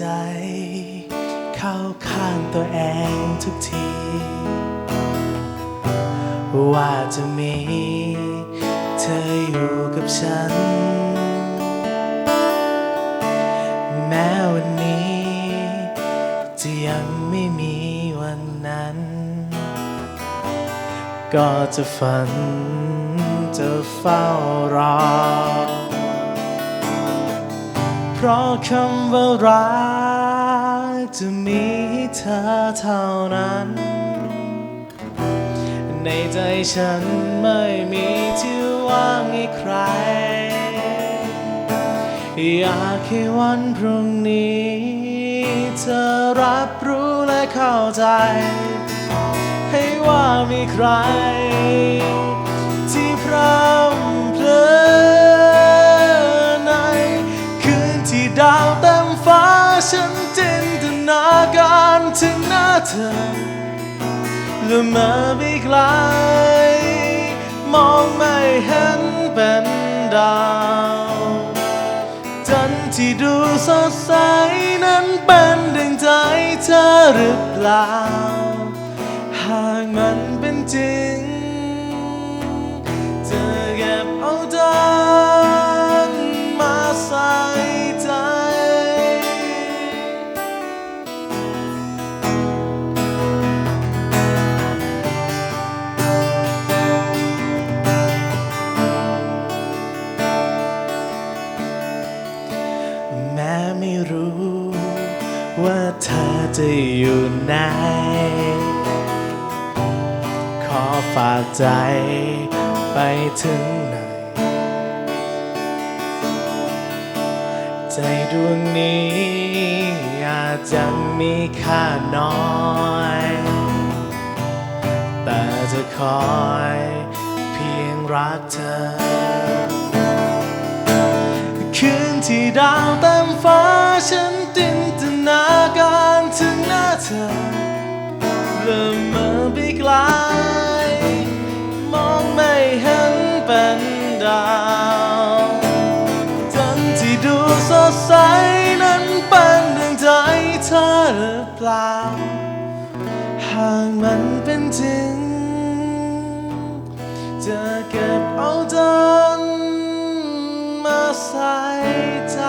ใจ เข้าข้างตัวเองทุกที ว่าจะมี เธออยู่กับฉัน แม้วันนี้ จะยังไม่มีวันนั้น ก็จะฝันจะเฝ้ารอ เพราะคำว่ารักจะมีให้เธอเท่านั้น ในใจฉันไม่มีที่ว่างให้ใคร อยากให้วันพรุ่งนี้ เธอรับรู้และเข้าใจ ให้ว่ามีใคราการถึงหน้าเธอและมาไปไกล มองไม่เห็นเป็นดาวจันทร์ที่ดูสดใสนั้นเป็นดังใจเธอหรือเปล่า หากมันเป็นจริง ว่าเธอจะอยู่ไหน ขอฝากใจไปถึงไหน ใจดวงนี้อาจจะมีค่าน้อย แต่จะคอยเพียงรักเธอ คืนที่ดาวเต็มฟ้าฉันจินตน อเริ่มมื่ไปไกลมองไม่เห็นเป็นดาวจันที่ดูสดใสนั้นเป็นดวงใจเธอหรือเปล่า หากมันเป็นจริง จะเก็บเอาดันมาใส่ใจ